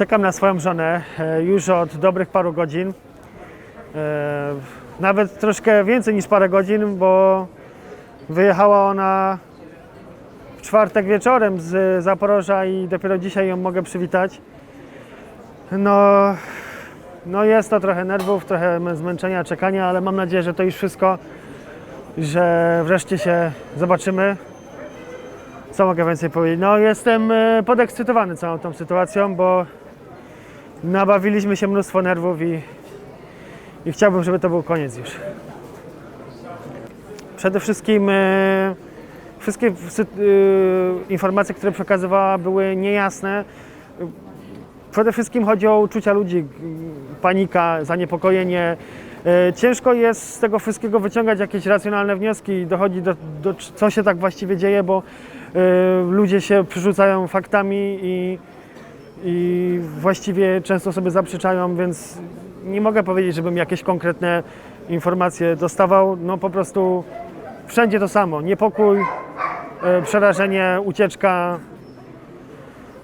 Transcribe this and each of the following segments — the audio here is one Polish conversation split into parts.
Czekam na swoją żonę e, już od dobrych paru godzin. E, Nawet troszkę więcej niż parę godzin, bo wyjechała ona w czwartek wieczorem z Zaporoża i dopiero dzisiaj ją mogę przywitać. No, no jest to trochę nerwów, trochę zmęczenia, czekania, ale mam nadzieję, że to już wszystko, że wreszcie się zobaczymy. Co mogę więcej powiedzieć? No jestem e, podekscytowany całą tą sytuacją, bo nabawiliśmy się mnóstwo nerwów i, i chciałbym, żeby to był koniec już. Przede wszystkim e, wszystkie e, informacje, które przekazywała były niejasne. Przede wszystkim chodzi o uczucia ludzi, panika, zaniepokojenie. E, Ciężko jest z tego wszystkiego wyciągać jakieś racjonalne wnioski i dochodzi do, do co się tak właściwie dzieje, bo e, ludzie się przerzucają faktami i, i właściwie często sobie zaprzeczają, więc nie mogę powiedzieć, żebym jakieś konkretne informacje dostawał. No po prostu wszędzie to samo. Niepokój, e, przerażenie, ucieczka,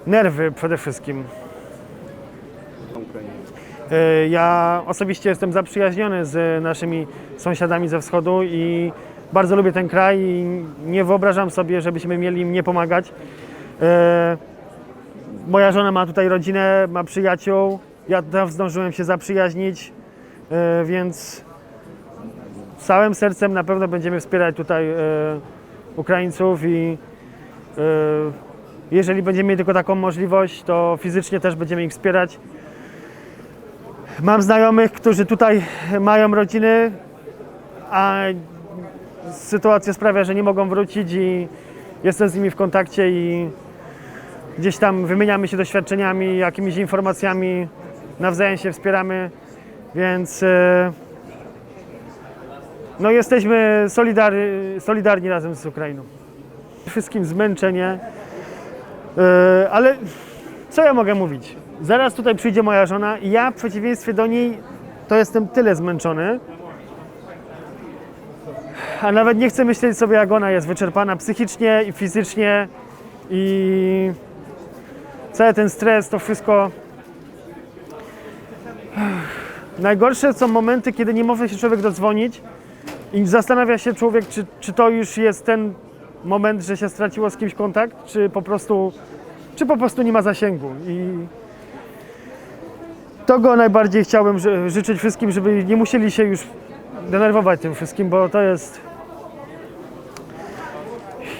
nerwy przede wszystkim. E, Ja osobiście jestem zaprzyjaźniony z naszymi sąsiadami ze wschodu i bardzo lubię ten kraj i nie wyobrażam sobie, żebyśmy mieli im nie pomagać. Moja żona ma tutaj rodzinę, ma przyjaciół, ja tam zdążyłem się zaprzyjaźnić, e, więc całym sercem na pewno będziemy wspierać tutaj e, Ukraińców i e, jeżeli będziemy mieli tylko taką możliwość, to fizycznie też będziemy ich wspierać. Mam znajomych, którzy tutaj mają rodziny, a sytuacja sprawia, że nie mogą wrócić i jestem z nimi w kontakcie i gdzieś tam wymieniamy się doświadczeniami, jakimiś informacjami, nawzajem się wspieramy, więc e, no jesteśmy solidar, solidarni razem z Ukrainą. Wszystkim zmęczenie, e, ale co ja mogę mówić? Zaraz tutaj przyjdzie moja żona i ja w przeciwieństwie do niej to jestem tyle zmęczony, a nawet nie chcę myśleć sobie jak ona jest wyczerpana psychicznie i fizycznie i cały ten stres, to wszystko. Najgorsze są momenty, kiedy nie może się człowiek dodzwonić i zastanawia się człowiek, czy, czy to już jest ten moment, że się straciło z kimś kontakt, czy po prostu, czy po prostu nie ma zasięgu. I tego najbardziej chciałbym ży- życzyć wszystkim, żeby nie musieli się już denerwować tym wszystkim, bo to jest.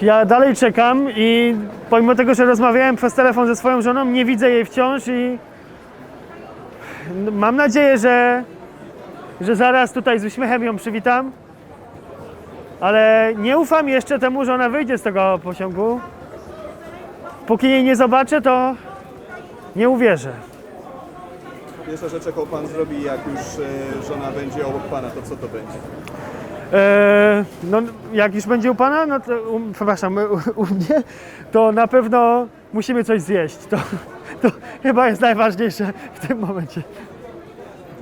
Ja dalej czekam i pomimo tego, że rozmawiałem przez telefon ze swoją żoną, nie widzę jej wciąż i mam nadzieję, że, że zaraz tutaj z uśmiechem ją przywitam. Ale nie ufam jeszcze temu, że ona wyjdzie z tego pociągu. Póki jej nie zobaczę, to nie uwierzę. Pierwsza rzecz, jaką Pan zrobi, jak już e, żona będzie obok Pana, to co to będzie? Eee, no, jak już będzie u Pana, no to, u, przepraszam, u, u mnie, to na pewno musimy coś zjeść. To, to chyba jest najważniejsze w tym momencie.